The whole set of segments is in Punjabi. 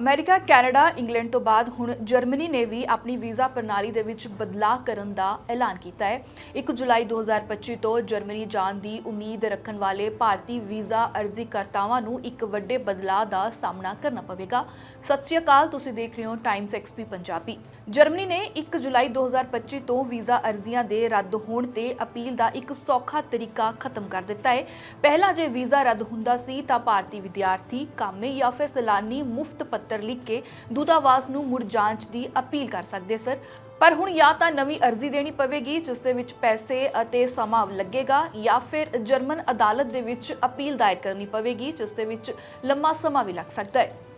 ਅਮਰੀਕਾ, ਕੈਨੇਡਾ, ਇੰਗਲੈਂਡ ਤੋਂ ਬਾਅਦ ਹੁਣ ਜਰਮਨੀ ਨੇ ਵੀ ਆਪਣੀ ਵੀਜ਼ਾ ਪ੍ਰਣਾਲੀ ਦੇ ਵਿੱਚ ਬਦਲਾਅ ਕਰਨ ਦਾ ਐਲਾਨ ਕੀਤਾ ਹੈ। 1 ਜੁਲਾਈ 2025 ਤੋਂ ਜਰਮਨੀ ਜਾਣ ਦੀ ਉਮੀਦ ਰੱਖਣ ਵਾਲੇ ਭਾਰਤੀ ਵੀਜ਼ਾ ਅਰਜ਼ੀਕਰਤਾਵਾਂ ਨੂੰ ਇੱਕ ਵੱਡੇ ਬਦਲਾਅ ਦਾ ਸਾਹਮਣਾ ਕਰਨਾ ਪਵੇਗਾ। ਸਤਿ ਸ਼੍ਰੀ ਅਕਾਲ, ਤੁਸੀਂ ਦੇਖ ਰਹੇ ਹੋ ਟਾਈਮਸ ਐਕਸਪੀ ਪੰਜਾਬੀ। ਜਰਮਨੀ ਨੇ 1 ਜੁਲਾਈ 2025 ਤੋਂ ਵੀਜ਼ਾ ਅਰਜ਼ੀਆਂ ਦੇ ਰੱਦ ਹੋਣ ਤੇ ਅਪੀਲ ਦਾ ਇੱਕ ਸੌਖਾ ਤਰੀਕਾ ਖਤਮ ਕਰ ਦਿੱਤਾ ਹੈ। ਪਹਿਲਾਂ ਜੇ ਵੀਜ਼ਾ ਰੱਦ ਹੁੰਦਾ ਸੀ ਤਾਂ ਭਾਰਤੀ ਵਿਦਿਆਰਥੀ, ਕਾਮੇ ਜਾਂ ਫਿਰ ਸੈਲਾਨੀ ਮੁਫਤ ਪੱਤਰ ਲਿਖ ਕੇ ਦੂਤਾਵਾਸ ਨੂੰ ਮੁੜ ਜਾਂਚ ਦੀ ਅਪੀਲ ਕਰ ਸਕਦੇ ਸਨ। ਪਰ ਹੁਣ ਜਾਂ ਤਾਂ ਨਵੀਂ ਅਰਜ਼ੀ ਦੇਣੀ ਪਵੇਗੀ, ਜਿਸ ਦੇ ਵਿੱਚ ਪੈਸੇ ਅਤੇ ਸਮਾਂ ਲੱਗੇਗਾ, ਜਾਂ ਫਿਰ ਜਰਮਨ ਅਦਾਲਤ ਦੇ ਵਿੱਚ ਅਪੀਲ ਦਾਇਰ ਕਰਨੀ ਪਵੇਗੀ, ਜਿਸ ਦੇ ਵਿੱਚ ਲੰਮਾ ਸਮਾਂ ਵੀ ਲੱਗ ਸਕਦਾ ਹੈ।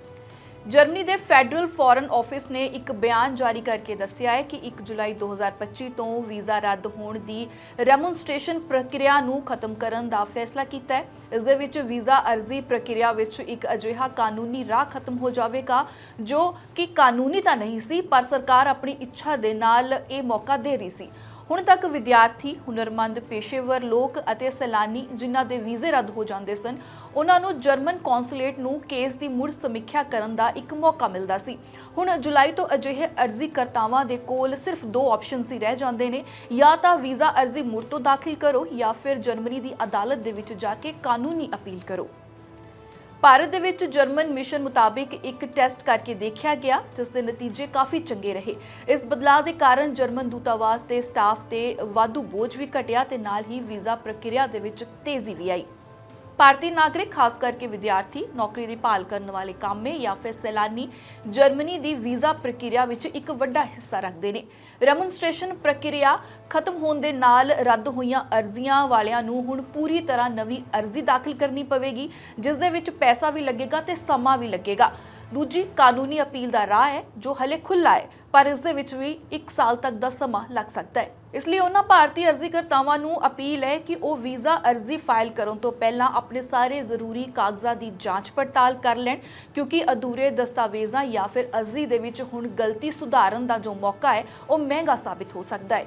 ਜਰਮਨੀ ਦੇ ਫੈਡਰਲ ਫੋਰਨ ਆਫਿਸ ਨੇ ਇੱਕ ਬਿਆਨ ਜਾਰੀ ਕਰਕੇ ਦੱਸਿਆ ਹੈ ਕਿ 1 ਜੁਲਾਈ 2025 ਤੋਂ ਵੀਜ਼ਾ ਰੱਦ ਹੋਣ ਦੀ ਰੈਮੋਨਸਟ੍ਰੇਸ਼ਨ ਪ੍ਰਕਿਰਿਆ ਨੂੰ ਖਤਮ ਕਰਨ ਦਾ ਫੈਸਲਾ ਕੀਤਾ ਹੈ। ਇਸ ਦੇ ਵਿੱਚ ਵੀਜ਼ਾ ਅਰਜ਼ੀ ਪ੍ਰਕਿਰਿਆ ਵਿੱਚ ਇੱਕ ਅਜਿਹਾ ਕਾਨੂੰਨੀ ਰਾਹ ਖਤਮ ਹੋ ਜਾਵੇਗਾ, ਜੋ ਕਿ ਕਾਨੂੰਨੀ ਤਾਂ ਨਹੀਂ ਸੀ, ਪਰ ਸਰਕਾਰ ਆਪਣੀ ਇੱਛਾ ਦੇ ਨਾਲ ਇਹ ਮੌਕਾ ਦੇ ਰਹੀ ਸੀ। ਹੁਣ ਤੱਕ ਵਿਦਿਆਰਥੀ, ਹੁਨਰਮੰਦ, ਪੇਸ਼ੇਵਰ, ਲੋਕ ਅਤੇ ਸੈਲਾਨੀ ਜਿਨ੍ਹਾਂ ਦੇ ਵੀਜ਼ੇ ਰੱਦ ਹੋ ਜਾਂਦੇ ਸਨ, ਉਹਨਾਂ ਨੂੰ ਜਰਮਨ ਕੌਂਸੂਲੇਟ ਨੂੰ ਕੇਸ ਦੀ ਮੁੜ ਸਮੀਖਿਆ ਕਰਨ ਦਾ ਇੱਕ ਮੌਕਾ ਮਿਲਦਾ ਸੀ। ਹੁਣ ਜੁਲਾਈ ਤੋਂ ਅਜਿਹੇ ਅਰਜ਼ੀਕਰਤਾਵਾਂ ਦੇ ਕੋਲ ਸਿਰਫ ਦੋ ਆਪਸ਼ਨ ਹੀ ਰਹਿ ਜਾਂਦੇ ਨੇ, ਜਾਂ ਤਾਂ ਵੀਜ਼ਾ ਅਰਜ਼ੀ ਮੁੜ ਤੋਂ ਦਾਖਲ ਕਰੋ ਜਾਂ ਫਿਰ ਜਰਮਨੀ ਦੀ ਅਦਾਲਤ ਦੇ ਵਿੱਚ ਜਾ ਕੇ ਕਾਨੂੰਨੀ ਅਪੀਲ ਕਰੋ। ਭਾਰਤ ਦੇ ਵਿੱਚ ਜਰਮਨ ਮਿਸ਼ਨ ਮੁਤਾਬਿਕ ਇੱਕ ਟੈਸਟ ਕਰਕੇ ਦੇਖਿਆ ਗਿਆ, ਜਿਸ ਦੇ ਨਤੀਜੇ ਕਾਫੀ ਚੰਗੇ ਰਹੇ। ਇਸ ਬਦਲਾਅ ਦੇ ਕਾਰਨ ਜਰਮਨ ਦੂਤਾਵਾਸ ਦੇ ਸਟਾਫ ਤੇ ਵਾਧੂ ਬੋਝ ਵੀ ਘਟਿਆ ਤੇ ਨਾਲ ਹੀ ਵੀਜ਼ਾ ਪ੍ਰਕਿਰਿਆ ਦੇ ਵਿੱਚ ਤੇਜ਼ੀ ਵੀ ਆਈ। ਭਾਰਤੀ ਨਾਗਰਿਕ, ਖਾਸ ਕਰਕੇ ਵਿਦਿਆਰਥੀ, ਨੌਕਰੀ ਦੀ ਭਾਲ ਕਰਨ ਵਾਲੇ ਕਾਮੇ ਜਾਂ ਫਿਰ ਸੈਲਾਨੀ ਜਰਮਨੀ ਦੀ ਵੀਜ਼ਾ ਪ੍ਰਕਿਰਿਆ ਵਿੱਚ ਇੱਕ ਵੱਡਾ ਹਿੱਸਾ ਰੱਖਦੇ ਨੇ। ਰੈਮੋਨਸਟ੍ਰੇਸ਼ਨ ਪ੍ਰਕਿਰਿਆ ਖਤਮ ਹੋਣ ਦੇ ਨਾਲ ਰੱਦ ਹੋਈਆਂ ਅਰਜ਼ੀਆਂ ਵਾਲਿਆਂ ਨੂੰ ਹੁਣ ਪੂਰੀ ਤਰ੍ਹਾਂ ਨਵੀਂ ਅਰਜ਼ੀ ਦਾਖਲ ਕਰਨੀ ਪਵੇਗੀ, ਜਿਸ ਦੇ ਵਿੱਚ ਪੈਸਾ ਵੀ ਲੱਗੇਗਾ ਤੇ ਸਮਾਂ ਵੀ ਲੱਗੇਗਾ। ਦੂਜੀ ਕਾਨੂੰਨੀ ਅਪੀਲ ਦਾ ਰਾਹ ਹੈ ਜੋ ਹਲੇ ਖੁੱਲਾ ਹੈ, ਪਰ ਇਸ ਦੇ ਵਿੱਚ ਵੀ 1 ਸਾਲ ਤੱਕ ਦਾ ਸਮਾਂ ਲੱਗ ਸਕਦਾ ਹੈ। ਇਸ ਲਈ ਉਹਨਾਂ ਭਾਰਤੀ ਅਰਜ਼ੀਕਰਤਾਵਾਂ ਨੂੰ ਅਪੀਲ ਹੈ ਕਿ ਉਹ ਵੀਜ਼ਾ ਅਰਜ਼ੀ ਫਾਈਲ ਕਰਨ ਤੋਂ ਪਹਿਲਾਂ ਆਪਣੇ ਸਾਰੇ ਜ਼ਰੂਰੀ ਕਾਗਜ਼ਾਂ ਦੀ ਜਾਂਚ ਪੜਤਾਲ ਕਰ ਲੈਣ, ਕਿਉਂਕਿ ਅਧੂਰੇ ਦਸਤਾਵੇਜ਼ਾਂ ਜਾਂ ਫਿਰ ਅਰਜ਼ੀ ਦੇ ਵਿੱਚ ਹੁਣ ਗਲਤੀ ਸੁਧਾਰਨ ਦਾ ਜੋ ਮੌਕਾ ਹੈ, ਉਹ ਮਹਿੰਗਾ ਸਾਬਿਤ ਹੋ ਸਕਦਾ ਹੈ।